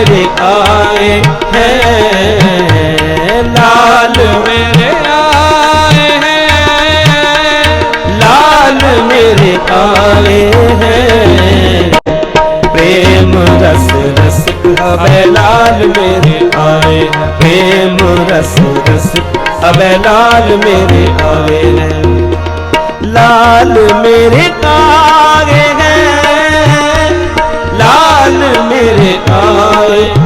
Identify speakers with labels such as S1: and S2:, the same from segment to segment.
S1: ਮੇਰੇ ਆਏ ਹੈ, ਲਾਲ ਮੇਰੇ
S2: ਆਏ ਹੈ।
S1: ਲਾਲ ਮੇਰੇ ਆਏ ਹੈ। ਪ੍ਰੇਮ ਰਸ ਰਸ ਅਬੇ ਲਾਲ ਮੇਰੇ ਆਏ ਪ੍ਰੇਮ ਰਸ ਰਸ ਅਬੇ ਲਾਲ ਮੇਰੇ ਆਏ ਨੇ ਲਾਲ ਮੇਰੇ ਆਏ ਹੈ। ਲਾਲ ਮੇਰੇ ਆਏ falei.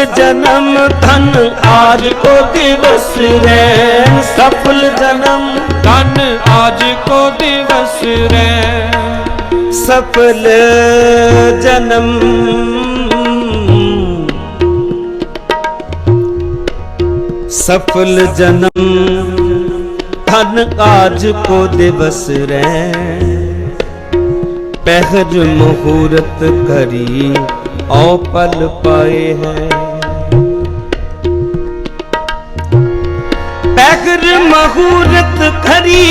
S1: ਸਫਲ ਜਨਮ ਧਨ ਆਜ ਕੋ ਦਿਵਸ ਰੈ ਸਫਲ ਜਨਮ
S2: ਧਨ ਆਜ ਕੋ ਦਿਵਸ ਰੈ
S1: ਸਫਲ ਜਨਮ ਸਫਲ ਜਨਮ ਧਨ ਆਜ ਕੋ ਦਿਵਸ ਰੈ ਪਹਿਰ ਮੁਹੂਰਤ ਕਰੀ ਔ ਪਲ ਪਾਏ ਹੈ। अगर मुहूर्त खरी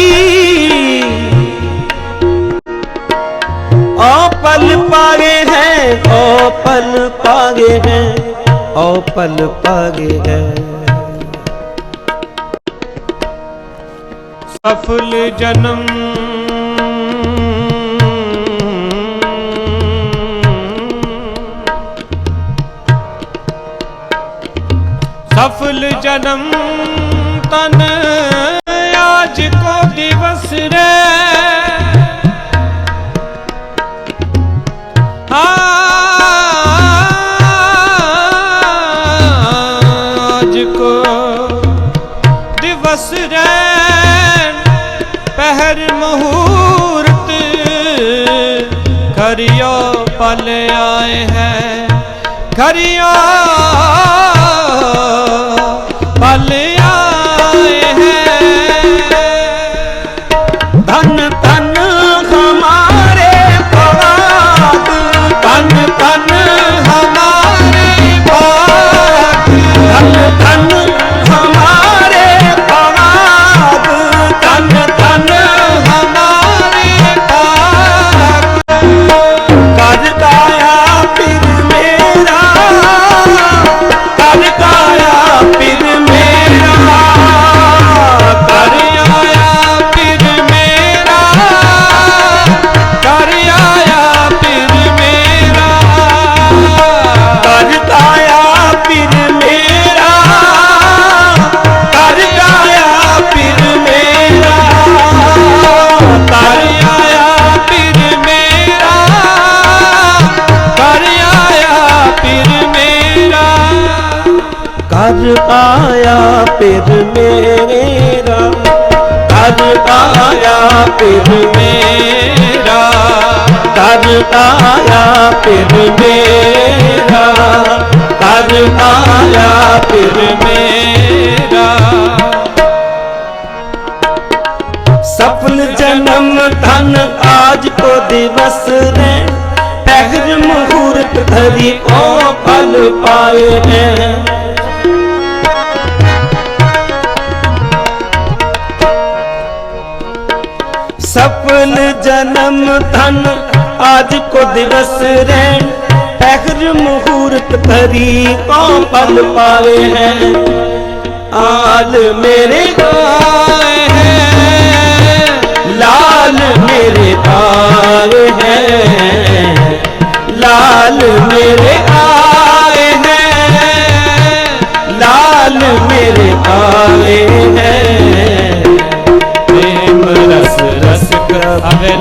S1: ओ पल पागे हैं ओ पल पागे हैं ओपल पल पागे है।
S2: सफल जन्म सफल जन्म। ਤਨ ਆਜ ਕੋ ਦਿਵਸ ਰੇ। ਆਜ ਕੋ ਦਿਵਸ ਰੈਣ ਪਹਿਰ ਮਹੂਰਤ ਖਰਿਓ ਪਲ ਆਏ ਹੈ। ਖਰਿਓ
S1: ਕਰ ਆਇਆ ਪਿਰ ਮੇਰਾ ਕਰ ਆਇਆ ਪਿਰ
S2: ਮੇਰਾ।
S1: ਕਰ ਆਇਆ ਪਿਰ ਮੇਰਾ। ਕਰ ਆਇਆ ਪਿਰ
S2: ਮੇਰਾ।
S1: ਸਫਲ ਜਨਮ ਧਨ ਆਜ ਕੋ ਦਿਵਸ ਨੇ। ਪਹਿਰ ਮੁਹੂਰਤ ਧਰੀ ਓ ਪਲ ਪਾਏ ਨੇ। ਜਨਮ ਧਨ ਆਜ ਕੋ ਦਿਵਸ ਰਹਿਣ। ਪਹਿਰ ਮਹੂਰਤ ਭਰੀ ਕੋ ਪਲ ਪਾਵੇ ਹੈ? ਆਲ ਮੇਰੇ ਗਾਏ
S2: ਹੈ।
S1: ਲਾਲ ਮੇਰੇ ਤਾਰੇ ਹੈ। ਲਾਲ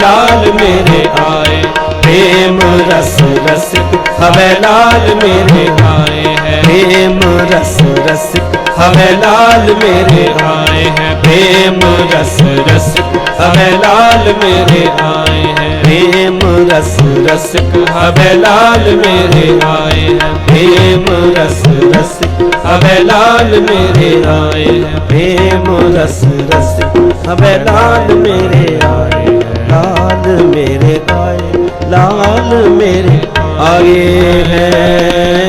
S1: ਲਾਲ ਮੇਰੇ ਆਏ ਪ੍ਰੇਮ ਰਸ ਰਸਿਕ ਹਵੇ ਲਾਲ ਮੇਰੇ ਆਏ ਹੈ ਪ੍ਰੇਮ ਰਸ ਰਸਿਕ ਹਵੇ ਲਾਲ ਮੇਰੇ ਆਏ ਹੈ ਪ੍ਰੇਮ ਰਸ ਰਸਿਕ ਹਵੇ ਲਾਲ ਮੇਰੇ ਆਏ ਹੈ ਪ੍ਰੇਮ ਰਸ ਰਸਿਕ ਹਵੇ ਲਾਲ ਮੇਰੇ ਆਏ ਹੈ ਪ੍ਰੇਮ ਰਸ ਰਸਿਕ ਹਵੇ ਲਾਲ ਮੇਰੇ ਆਏ ਹੈ ਪ੍ਰੇਮ ਰਸ ਰਸਿਕ ਹਵੇ ਲਾਲ ਮੇਰੇ ਆਏ ਮੇਰੇ ਆਏ ਲਾਲ ਮੇਰੇ ਆਏ ਹੈ।